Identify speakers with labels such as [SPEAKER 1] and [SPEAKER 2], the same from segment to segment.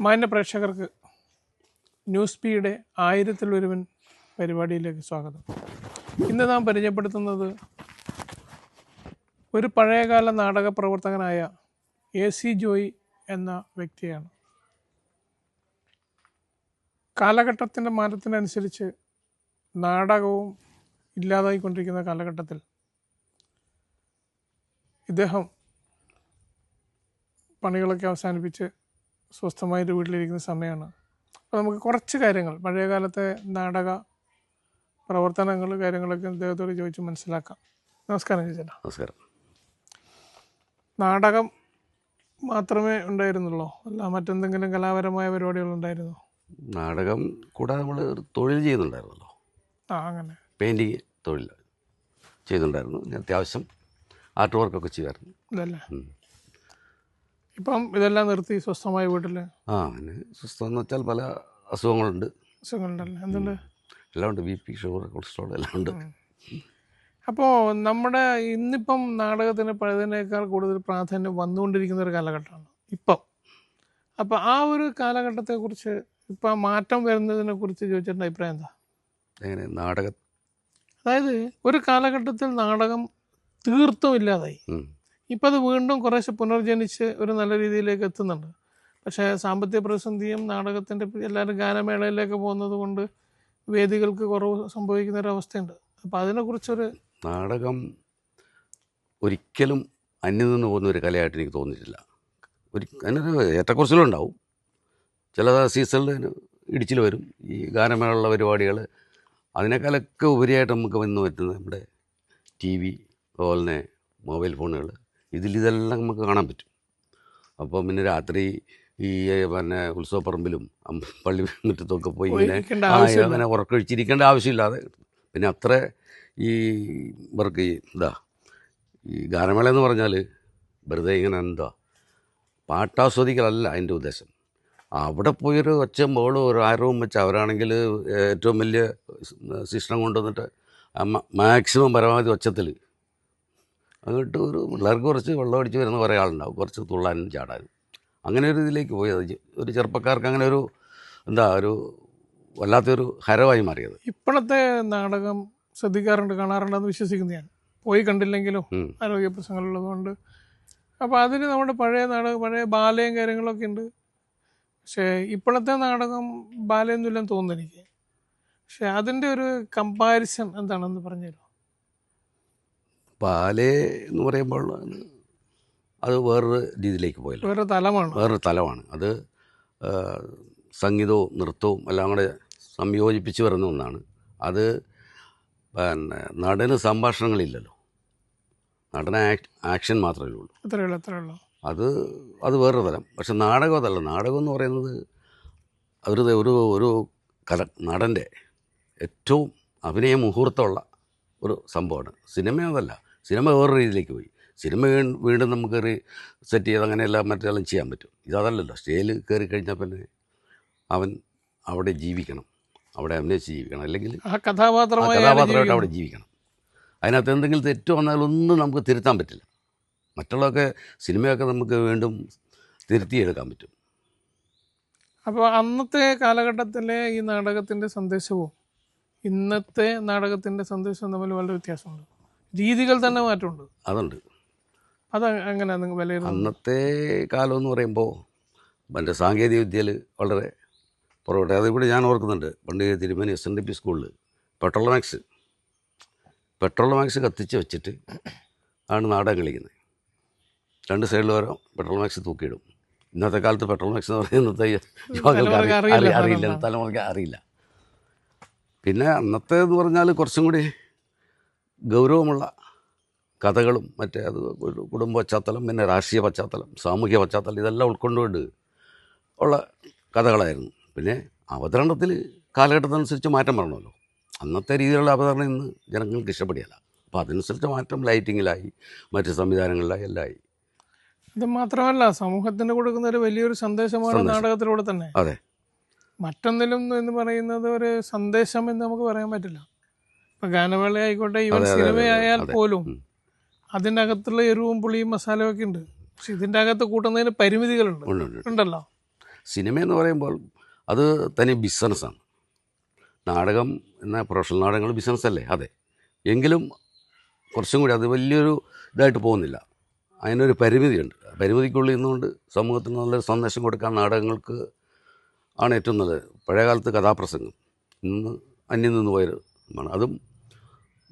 [SPEAKER 1] മാന്യ പ്രേക്ഷകർക്ക് ന്യൂസ് പിയുടെ ആയിരത്തിലൊരുവൻ പരിപാടിയിലേക്ക് സ്വാഗതം. ഇന്ന് നാം പരിചയപ്പെടുത്തുന്നത് ഒരു പഴയകാല നാടക പ്രവർത്തകനായ എ സി ജോയി എന്ന വ്യക്തിയാണ്. കാലഘട്ടത്തിന്റെ മാറ്റത്തിനനുസരിച്ച് നാടകവും ഇല്ലാതായിക്കൊണ്ടിരിക്കുന്ന കാലഘട്ടത്തിൽ ഇദ്ദേഹം പണികളൊക്കെ അവസാനിപ്പിച്ച് സ്വസ്ഥമായിട്ട് വീട്ടിലിരിക്കുന്ന സമയമാണ്. അപ്പോൾ നമുക്ക് കുറച്ച് കാര്യങ്ങൾ പഴയകാലത്തെ നാടക പ്രവർത്തനങ്ങൾ കാര്യങ്ങളൊക്കെ അദ്ദേഹത്തോട് ചോദിച്ച് മനസ്സിലാക്കാം. നമസ്കാരം ചേച്ചാ
[SPEAKER 2] നമസ്കാരം.
[SPEAKER 1] നാടകം മാത്രമേ ഉണ്ടായിരുന്നുള്ളോ? അല്ല മറ്റെന്തെങ്കിലും കലാപരമായ പരിപാടികൾ ഉണ്ടായിരുന്നോ?
[SPEAKER 2] നാടകം കൂടാതെ നമ്മൾ തൊഴിൽ ചെയ്യുന്നുണ്ടായിരുന്നല്ലോ.
[SPEAKER 1] ആ അങ്ങനെ.
[SPEAKER 2] പെയിന്റിങ് തൊഴിൽ ചെയ്യുന്നുണ്ടായിരുന്നു. ഞാൻ അത്യാവശ്യം ആർട്ട് വർക്കൊക്കെ ചെയ്യുമായിരുന്നു.
[SPEAKER 1] ഇതല്ലേ?
[SPEAKER 2] ഉം.
[SPEAKER 1] ഇപ്പം ഇതെല്ലാം നിർത്തി സ്വസ്ഥമായ വീട്ടിൽ
[SPEAKER 2] ആ അങ്ങനെ സ്വസ്ഥം എന്ന് വെച്ചാൽ പല അസുഖങ്ങളുണ്ട്.
[SPEAKER 1] അസുഖങ്ങളുണ്ടല്ലേ? എന്തുണ്ട്?
[SPEAKER 2] എല്ലാം ഉണ്ട്. ബി പി ഷുഗർ കൊളസ്ട്രോൾ എല്ലാം ഉണ്ട്.
[SPEAKER 1] അപ്പോൾ നമ്മുടെ ഇന്നിപ്പം നാടകത്തിന് പഴയതിനേക്കാൾ കൂടുതൽ പ്രാധാന്യം വന്നുകൊണ്ടിരിക്കുന്ന ഒരു കാലഘട്ടമാണ്. ഇപ്പം. അപ്പോൾ ആ ഒരു കാലഘട്ടത്തെക്കുറിച്ച് ഇപ്പം മാറ്റം വരുന്നതിനെ കുറിച്ച് ചോദിച്ചിട്ട് അഭിപ്രായം എന്താ?
[SPEAKER 2] എങ്ങനെ? നാടക?
[SPEAKER 1] അതായത് ഒരു കാലഘട്ടത്തിൽ നാടകം തീർത്തും ഇല്ലാതായി. ഇപ്പം അത് വീണ്ടും കുറേശ്ശെ പുനർജനിച്ച് ഒരു നല്ല രീതിയിലേക്ക് എത്തുന്നുണ്ട്. പക്ഷേ സാമ്പത്തിക പ്രതിസന്ധിയും നാടകത്തിന്റെ എല്ലാവരും ഗാനമേളയിലേക്ക് പോകുന്നത് കൊണ്ട് വേദികൾക്ക് കുറവ് സംഭവിക്കുന്ന ഒരു അവസ്ഥയുണ്ട്. അപ്പോൾ അതിനെക്കുറിച്ചൊരു
[SPEAKER 2] നാടകം ഒരിക്കലും അന്യം നിന്ന് പോകുന്ന ഒരു കലയായിട്ട് എനിക്ക് തോന്നിയിട്ടില്ല. ഒരു അതിനൊരു ഏറ്റക്കുറച്ചിലുണ്ടാവും ചില സീസണിൽ ഇടിച്ചിൽ വരും. ഈ ഗാനമേളയുള്ള പരിപാടികൾ അതിനേക്കാളൊക്കെ ഉപരിയായിട്ട് നമുക്ക് വന്ന് പറ്റുന്നത് നമ്മുടെ ടി വി അതുപോലെ തന്നെ മൊബൈൽ ഫോണുകൾ ഇതിൽ ഇതെല്ലാം നമുക്ക് കാണാൻ പറ്റും. അപ്പം പിന്നെ രാത്രി ഈ പിന്നെ ഉത്സവപ്പറമ്പിലും പള്ളി മുറ്റത്തൊക്കെ പോയി ഇങ്ങനെ. അങ്ങനെ ഉറക്കൊഴിച്ചിരിക്കേണ്ട ആവശ്യമില്ലാതെ പിന്നെ അത്ര ഈ ഇവർക്ക് എന്താ ഈ ഗാനമേള എന്ന് പറഞ്ഞാൽ വെറുതെ ഇങ്ങനെ എന്താ പാട്ടാസ്വദിക്കലല്ല അതിന്റെ ഉദ്ദേശം. അവിടെ പോയൊരു ഒച്ച ബോളും ഒരു ആരവും വെച്ച് അവരാണെങ്കിൽ ഏറ്റവും വലിയ ശിക്ഷണം കൊണ്ടുവന്നിട്ട് മാക്സിമം പരമാവധി ഒച്ചത്തിൽ എന്നിട്ട് ഒരു പിള്ളേർക്ക് കുറച്ച് വെള്ളം അടിച്ച് വരുന്ന കുറേ ആളുണ്ടാവും. കുറച്ച് തുള്ളാനും ചാടാനും. അങ്ങനെ ഒരു ഇതിലേക്ക് പോയി. അത് ഒരു ചെറുപ്പക്കാർക്ക് അങ്ങനെ ഒരു എന്താ ഒരു വല്ലാത്തൊരു ഹരമായി മാറിയത്.
[SPEAKER 1] ഇപ്പോഴത്തെ നാടകം ശ്രദ്ധിക്കാറുണ്ട് കാണാറുണ്ടെന്ന് വിശ്വസിക്കുന്നു ഞാൻ. പോയി കണ്ടില്ലെങ്കിലും. ആരോഗ്യ പ്രശ്നങ്ങളുള്ളതുകൊണ്ട് അപ്പോൾ അതിന് നമ്മുടെ പഴയ നാടകം പഴയ ബാലയും കാര്യങ്ങളൊക്കെ ഉണ്ട്. പക്ഷേ ഇപ്പോഴത്തെ നാടകം ബാലയൊന്നുമില്ലെന്ന് തോന്നുന്നു എനിക്ക്. പക്ഷേ അതിന്റെ ഒരു കമ്പാരിസൺ എന്താണെന്ന് പറഞ്ഞുതരുമോ?
[SPEAKER 2] പാലേ എന്ന് പറയുമ്പോൾ അത് വേറൊരു രീതിയിലേക്ക് പോയല്ലോ.
[SPEAKER 1] വേറെ തലമാണ്.
[SPEAKER 2] വേറൊരു തലമാണ്. അത് സംഗീതവും നൃത്തവും എല്ലാം കൂടെ സംയോജിപ്പിച്ച് വരുന്ന ഒന്നാണ്. അത് പിന്നെ നടന് സംഭാഷണങ്ങളില്ലല്ലോ. നടന ആക്- ആക്ഷൻ മാത്രമേ ഉള്ളൂ.
[SPEAKER 1] അത്രയേ ഉള്ളൂ അത്രയേ ഉള്ളൂ.
[SPEAKER 2] അത് അത് വേറൊരു തരം പക്ഷെ നാടകം അതല്ല. നാടകം എന്ന് പറയുന്നത് ഒരു ഒരു ഒരു കല നടന്റെ ഏറ്റവും അഭിനയ മുഹൂർത്തമുള്ള ഒരു സംഭവമാണ്. സിനിമ അതല്ല. സിനിമ വേറെ രീതിയിലേക്ക് പോയി. സിനിമ വീണ്ടും നമുക്ക് കയറി സെറ്റ് ചെയ്ത് അങ്ങനെയെല്ലാം മറ്റെല്ലാം ചെയ്യാൻ പറ്റും. ഇതല്ലല്ലോ സ്റ്റേജിൽ കയറി കഴിഞ്ഞാൽ പിന്നെ അവൻ അവിടെ ജീവിക്കണം. അവിടെ അഭിനയിച്ച് ജീവിക്കണം. അല്ലെങ്കിൽ കഥാപാത്രമായിട്ട് അവിടെ ജീവിക്കണം. അതിനകത്ത് എന്തെങ്കിലും തെറ്റ് വന്നാലൊന്നും നമുക്ക് തിരുത്താൻ പറ്റില്ല. മറ്റുള്ളതൊക്കെ സിനിമയൊക്കെ നമുക്ക് വീണ്ടും തിരുത്തിയെടുക്കാൻ പറ്റും.
[SPEAKER 1] അപ്പോൾ അന്നത്തെ കാലഘട്ടത്തിലെ ഈ നാടകത്തിന്റെ സന്ദേശവും ഇന്നത്തെ നാടകത്തിന്റെ സന്ദേശവും തമ്മിൽ വളരെ വ്യത്യാസമുണ്ട്. രീതികൾ തന്നെ മാറ്റമുണ്ട്.
[SPEAKER 2] അതുണ്ട്.
[SPEAKER 1] അത് എങ്ങനെയാണ് നിങ്ങൾ
[SPEAKER 2] അന്നത്തെ കാലം എന്ന് പറയുമ്പോൾ എന്റെ സാങ്കേതിക വിദ്യയിൽ വളരെ പുറകോട്ടെ. അതിവിടെ ഞാൻ ഓർക്കുന്നുണ്ട്. പണ്ട് Thirumeni S N D P സ്കൂളിൽ പെട്രോൾ മാക്സ്. പെട്രോൾ മാക്സ് കത്തിച്ച് വെച്ചിട്ട് ആണ് നാടകം കളിക്കുന്നത്. രണ്ട് സൈഡിൽ വരാം പെട്രോൾമാക്സ് തൂക്കിയിടും. ഇന്നത്തെ കാലത്ത് പെട്രോൾ മാക്സ് എന്ന് പറയുന്നത് യുവാക്കൾക്ക്
[SPEAKER 1] അറിയില്ല
[SPEAKER 2] തലമുറയ്ക്ക് അറിയില്ല. പിന്നെ അന്നത്തെ എന്ന് പറഞ്ഞാൽ കുറച്ചും കൂടി ഗൗരവമുള്ള കഥകളും മറ്റേ അത് ഒരു കുടുംബ പശ്ചാത്തലം പിന്നെ രാഷ്ട്രീയ പശ്ചാത്തലം സാമൂഹ്യ പശ്ചാത്തലം ഇതെല്ലാം ഉൾക്കൊണ്ടുകൊണ്ട് ഉള്ള കഥകളായിരുന്നു. പിന്നെ അവതരണത്തിൽ കാലഘട്ടത്തിനനുസരിച്ച് മാറ്റം വരണമല്ലോ. അന്നത്തെ രീതിയിലുള്ള അവതരണം ഇന്ന് ജനങ്ങൾക്ക് ഇഷ്ടപ്പെടില്ല അപ്പോൾ അതനുസരിച്ച് മാറ്റം ലൈറ്റിങ്ങിലായി മറ്റ് സംവിധാനങ്ങളിലായി എല്ലാം ആയി.
[SPEAKER 1] ഇത് മാത്രമല്ല സമൂഹത്തിന് കൊടുക്കുന്ന ഒരു വലിയൊരു സന്ദേശമാണ് നാടകത്തിലൂടെ തന്നെ.
[SPEAKER 2] അതെ.
[SPEAKER 1] മറ്റൊന്നിലും എന്ന് പറയുന്നത് ഒരു സന്ദേശം എന്ന് നമുക്ക് പറയാൻ പറ്റില്ല. ഇപ്പൊ ഗാനമേള ആയിക്കോട്ടെ
[SPEAKER 2] ഈവൻ
[SPEAKER 1] സിനിമയായാൽ പോലും അകത്തുള്ള എരിവും പുളിയും മസാലയും ഒക്കെ ഉണ്ട്. പക്ഷെ ഇതിന്റെ അകത്ത് കൂട്ടുന്നതിന് പരിമിതികളുണ്ട്.
[SPEAKER 2] ഉണ്ട് ഉണ്ട്
[SPEAKER 1] ഉണ്ടല്ലോ.
[SPEAKER 2] സിനിമ എന്ന് പറയുമ്പോൾ അത് തനി ബിസിനസ്സാണ് നാടകം എന്ന പ്രൊഫഷണൽ നാടകങ്ങൾ ബിസിനസ്സല്ലേ അതെ. എങ്കിലും കുറച്ചും കൂടി അത് വലിയൊരു ഇതായിട്ട് പോകുന്നില്ല. അതിനൊരു പരിമിതിയുണ്ട്. പരിമിതിക്കുള്ളിൽ നിന്നുകൊണ്ട് സമൂഹത്തിന് നല്ലൊരു സന്ദേശം കൊടുക്കാൻ നാടകങ്ങൾക്ക് ആണ് ഏറ്റവും നല്ലത്. പഴയകാലത്ത് കഥാപ്രസംഗം. ഇന്ന് അന്യം നിന്ന് പോയത് അതും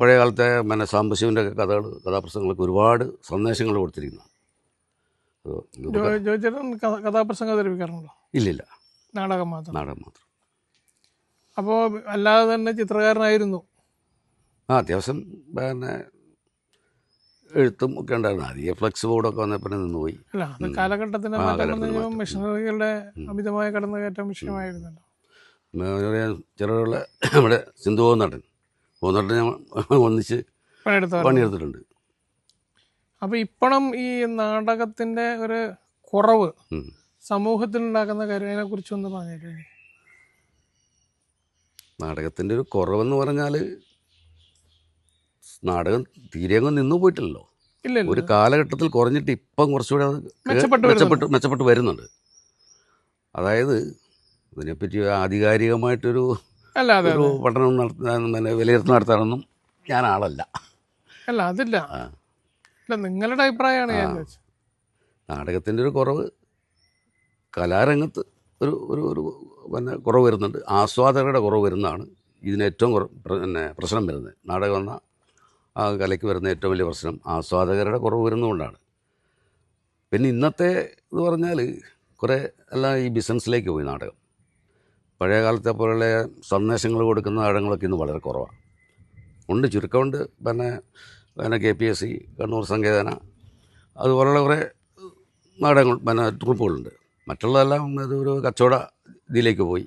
[SPEAKER 2] പഴയ കാലത്തെ പിന്നെ സാംബശിവന്റെ കഥകൾ കഥാപ്രസംഗങ്ങളൊക്കെ ഒരുപാട് സന്ദേശങ്ങൾ കൊടുത്തിരിക്കുന്നു.
[SPEAKER 1] ജോയിച്ചേട്ടൻ കഥാപ്രസംഗം അവതരിപ്പിക്കാറുണ്ടോ?
[SPEAKER 2] ഇല്ലില്ല.
[SPEAKER 1] നാടകം മാത്രം.
[SPEAKER 2] നാടകം മാത്രം.
[SPEAKER 1] അപ്പോൾ അല്ലാതെ തന്നെ ചിത്രകാരനായിരുന്നു.
[SPEAKER 2] ആ അത്യാവശ്യം പിന്നെ എഴുത്തും ഒക്കെ ഉണ്ടായിരുന്നു. അധികം ഫ്ലെക്സ് ബോർഡൊക്കെ വന്നപ്പോൾ നിന്നുപോയി.
[SPEAKER 1] അല്ല അത്
[SPEAKER 2] കാലഘട്ടത്തിന്റെ
[SPEAKER 1] മിഷനറികളുടെ അമിതമായ കടന്നുകയറ്റം വിഷയമായിരുന്നല്ലോ.
[SPEAKER 2] ചിലരുള്ള നമ്മുടെ സിന്ധുവോ പോകുന്നട്ടൻ പോകുന്നട്ടൻ ഞാൻ ഒന്നിച്ച് പണിയെടുത്തിട്ടുണ്ട്.
[SPEAKER 1] അപ്പോൾ ഇപ്പോഴും ഈ നാടകത്തിന്റെ ഒരു കുറവ്. സമൂഹത്തിലുണ്ടാക്കുന്ന കാര്യങ്ങളെ കുറിച്ചൊന്ന് പറഞ്ഞില്ലേ
[SPEAKER 2] നാടകത്തിന്റെ ഒരു കുറവെന്ന് പറഞ്ഞാൽ നാടകം തീരെ അങ്ങ് നിന്നു പോയിട്ടില്ലല്ലോ. ഒരു കാലഘട്ടത്തിൽ കുറഞ്ഞിട്ട് ഇപ്പം കുറച്ചുകൂടെ
[SPEAKER 1] മെച്ചപ്പെട്ട്
[SPEAKER 2] മെച്ചപ്പെട്ട് വരുന്നുണ്ട്. അതായത് ഇതിനെപ്പറ്റി ആധികാരികമായിട്ടൊരു
[SPEAKER 1] അല്ല അതെ
[SPEAKER 2] ഒരു പഠനം നടത്താൻ പിന്നെ വിലയിരുത്തൽ നടത്താനൊന്നും ഞാൻ ആളല്ല.
[SPEAKER 1] അല്ല അതില്ല. അല്ല നിങ്ങളുടെ അഭിപ്രായമാണ് ഞാൻ. ചോദിച്ചത്.
[SPEAKER 2] നാടകത്തിന്റെ ഒരു കുറവ് കലാരംഗത്ത് ഒരു ഒരു ഒരു പിന്നെ കുറവ് വരുന്നുണ്ട്. ആസ്വാദകരുടെ കുറവ് വരുന്നതാണ്. ഇതിന് ഏറ്റവും പിന്നെ പ്രശ്നം വരുന്നത്. നാടകം എന്ന ആ കലയ്ക്ക് വരുന്ന ഏറ്റവും വലിയ പ്രശ്നം ആസ്വാദകരുടെ കുറവ് വരുന്നതുകൊണ്ടാണ്. പിന്നെ ഇന്നത്തെ എന്ന് പറഞ്ഞാൽ കുറേ എല്ലാം ഈ ബിസിനസ്സിലേക്ക് പോയി നാടകം. പഴയ കാലത്തെ പോലുള്ള സന്ദേശങ്ങൾ കൊടുക്കുന്ന ആഴങ്ങളൊക്കെ ഇന്ന് വളരെ കുറവാണ്. ഉണ്ട് ചുരുക്കമുണ്ട്. പിന്നെ പിന്നെ K P S C Kannur Sankethana അതുപോലുള്ള കുറേ നാടകങ്ങൾ പിന്നെ ട്രൂപ്പുകളുണ്ട് മറ്റുള്ളതെല്ലാം ഇതൊരു കച്ചവട ഇതിലേക്ക് പോയി.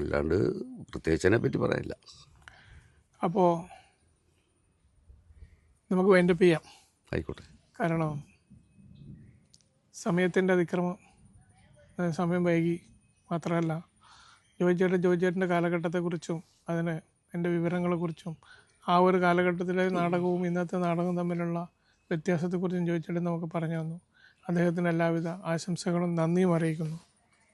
[SPEAKER 2] അല്ലാണ്ട് പ്രത്യേകിച്ച് അതിനെ പറ്റി പറയാനില്ല.
[SPEAKER 1] അപ്പോൾ നമുക്ക് വേണ്ടപ്പ് ചെയ്യാം.
[SPEAKER 2] ആയിക്കോട്ടെ.
[SPEAKER 1] കാരണം സമയത്തിന്റെ അതിക്രമം അത് സമയം വൈകി. മാത്രമല്ല ജോയിച്ചേട്ടൻ ജോയിച്ചേട്ടന്റെ കാലഘട്ടത്തെക്കുറിച്ചും അതിന് എന്റെ വിവരങ്ങളെക്കുറിച്ചും ആ ഒരു കാലഘട്ടത്തിലെ നാടകവും ഇന്നത്തെ നാടകവും തമ്മിലുള്ള വ്യത്യാസത്തെക്കുറിച്ചും ജോയിച്ചേട്ടൻ നമുക്ക് പറഞ്ഞു തന്നു. അദ്ദേഹത്തിന് എല്ലാവിധ ആശംസകളും നന്ദിയും അറിയിക്കുന്നു.